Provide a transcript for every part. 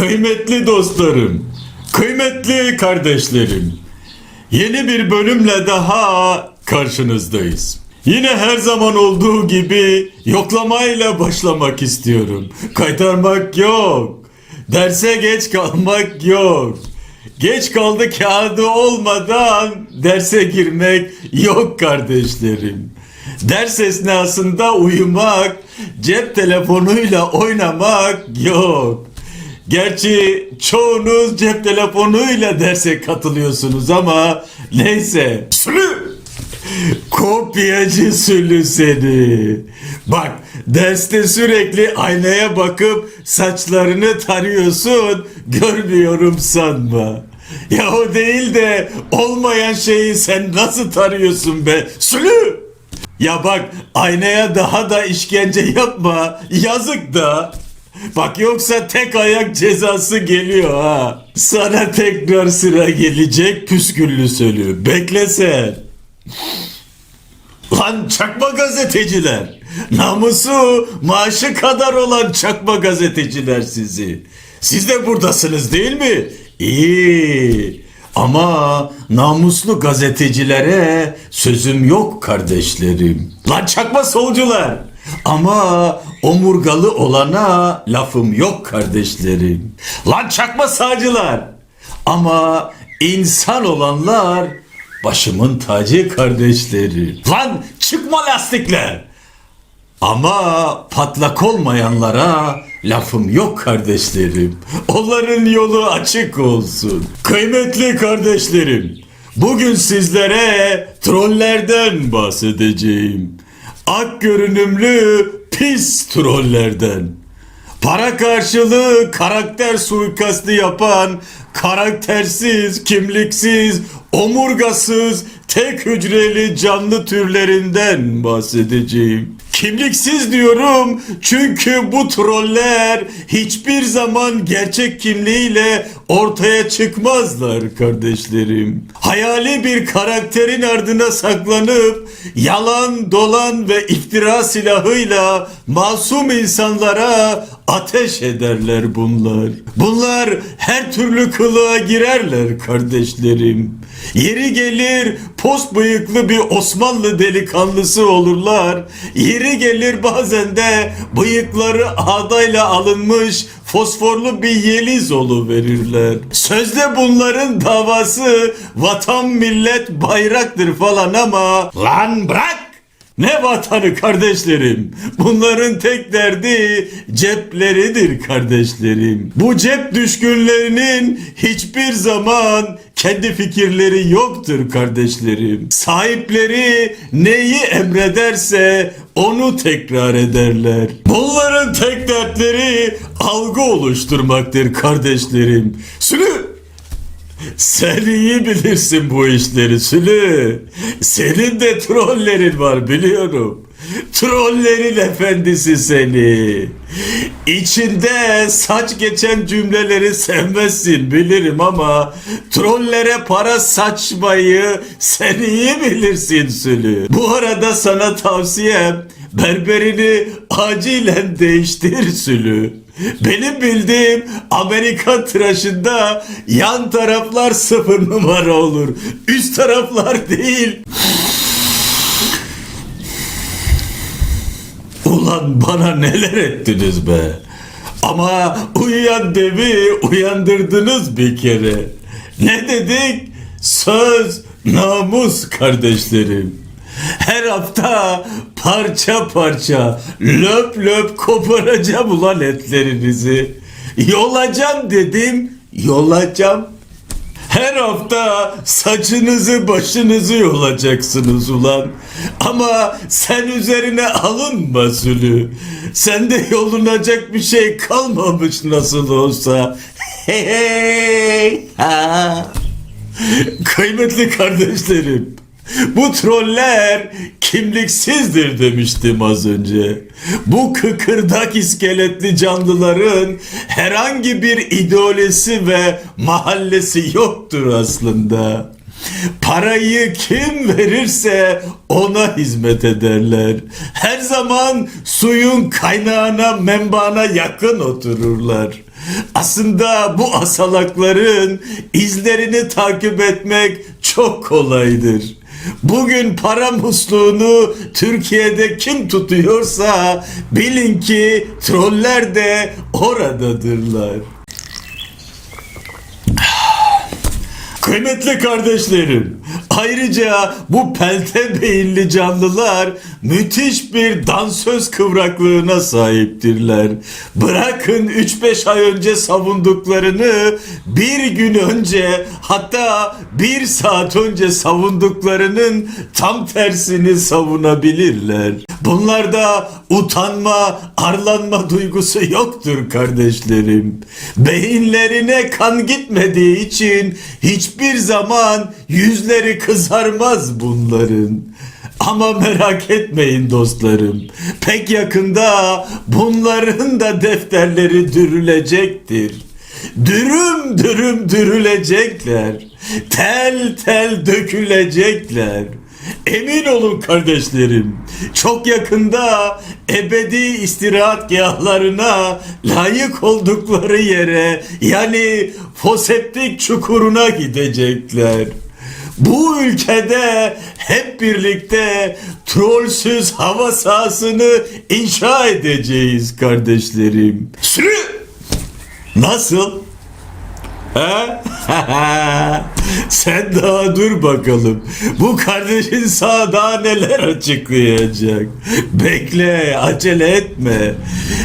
Kıymetli dostlarım, kıymetli kardeşlerim. Yeni bir bölümle daha karşınızdayız. Yine her zaman olduğu gibi yoklamayla başlamak istiyorum. Kaytarmak yok. Derse geç kalmak yok. Geç kaldı kağıdı olmadan derse girmek yok kardeşlerim. Ders esnasında uyumak, cep telefonuyla oynamak yok. Gerçi çoğunuz cep telefonuyla derse katılıyorsunuz ama neyse. Sülü! Kopyacı sülü seni. Bak derste sürekli aynaya bakıp saçlarını tarıyorsun görmüyorum sanma. Ya o değil de olmayan şeyi sen nasıl tarıyorsun be sülü? Ya bak aynaya daha da işkence yapma yazık da. Bak yoksa tek ayak cezası geliyor ha. Sana tekrar sıra gelecek püsküllü sölü. Bekle sen. Lan çakma gazeteciler. Namusu maaşı kadar olan çakma gazeteciler sizi. Siz de buradasınız değil mi? İyi. Ama namuslu gazetecilere sözüm yok kardeşlerim. Lan çakma solcular. Ama omurgalı olana lafım yok kardeşlerim. Lan çakma sağcılar. Ama insan olanlar başımın tacı kardeşleri. Lan çıkma lastikler. Ama patlak olmayanlara lafım yok kardeşlerim. Onların yolu açık olsun. Kıymetli kardeşlerim, bugün sizlere trollerden bahsedeceğim. Ak görünümlü pis trollerden. Para karşılığı karakter suikastı yapan karaktersiz, kimliksiz, omurgasız, tek hücreli canlı türlerinden bahsedeceğim. Kimliksiz diyorum çünkü bu troller hiçbir zaman gerçek kimliğiyle ortaya çıkmazlar kardeşlerim. Hayali bir karakterin ardına saklanıp yalan, dolan ve iftira silahıyla masum insanlara ateş ederler bunlar. Bunlar her türlü kılığa girerler kardeşlerim. Yeri gelir post bıyıklı bir Osmanlı delikanlısı olurlar. Yeri gelir bazen de bıyıkları ağdayla alınmış fosforlu bir yeliz verirler. Sözde bunların davası vatan millet bayraktır falan ama lan bırak! Ne vatanı kardeşlerim? Bunların tek derdi cepleridir kardeşlerim. Bu cep düşkünlerinin hiçbir zaman kendi fikirleri yoktur kardeşlerim. Sahipleri neyi emrederse onu tekrar ederler. Bunların tek dertleri algı oluşturmaktır kardeşlerim. Sülü sen iyi bilirsin bu işleri Sülü. Senin de trollerin var biliyorum. Trollerin efendisi seni. İçinde saç geçen cümleleri sevmezsin bilirim ama trollere para saçmayı sen iyi bilirsin Sülü. Bu arada sana tavsiyem berberini acilen değiştir Sülü. Benim bildiğim Amerika tıraşında yan taraflar sıfır numara olur. Üst taraflar değil. Ulan bana neler ettiniz be. Ama uyuyan devi uyandırdınız bir kere. Ne dedik? Söz, namus kardeşlerim. Her hafta parça parça löp löp koparacağım ulan etlerinizi. Yolacağım dedim, yolacağım. Her hafta saçınızı başınızı yolacaksınız ulan. Ama sen üzerine alınma Zülü. Sende yolunacak bir şey kalmamış nasıl olsa. Hey hey. Ha. Kıymetli kardeşlerim. Bu troller kimliksizdir demiştim az önce. Bu kıkırdak iskeletli canlıların herhangi bir ideolojisi ve mahallesi yoktur aslında. Parayı kim verirse ona hizmet ederler. Her zaman suyun kaynağına, menbaına yakın otururlar. Aslında bu asalakların izlerini takip etmek çok kolaydır. Bugün para musluğunu Türkiye'de kim tutuyorsa bilin ki troller de oradadırlar. Kıymetli kardeşlerim, ayrıca bu pelte beyinli canlılar müthiş bir dansöz kıvraklığına sahiptirler. Bırakın 3-5 ay önce savunduklarını bir gün önce hatta bir saat önce savunduklarının tam tersini savunabilirler. Bunlarda utanma, arlanma duygusu yoktur kardeşlerim. Beyinlerine kan gitmediği için hiçbir zaman yüzleri kızarmaz bunların. Ama merak etmeyin dostlarım. Pek yakında bunların da defterleri dürülecektir. Dürüm dürüm dürülecekler. Tel tel dökülecekler. Emin olun kardeşlerim, çok yakında ebedi istirahatgahlarına layık oldukları yere yani foseptik çukuruna gidecekler. Bu ülkede hep birlikte trollsüz hava sahasını inşa edeceğiz kardeşlerim. Sürü! Nasıl? He? Sen daha dur bakalım. Bu kardeşin sana daha neler açıklayacak. Bekle, acele etme.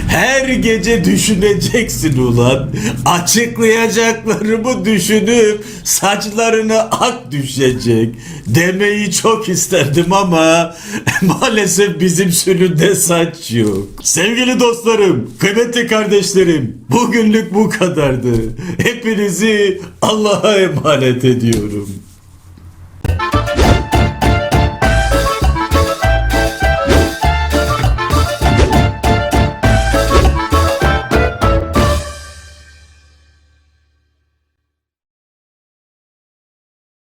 Her gece düşüneceksin ulan. Açıklayacaklarımı düşünüp saçlarına ak düşecek. Demeyi çok isterdim ama maalesef bizim sürüde saç yok. Sevgili dostlarım, kıymetli kardeşlerim, bugünlük bu kadardı. Hepinizi Allah'a emanet ediyorum.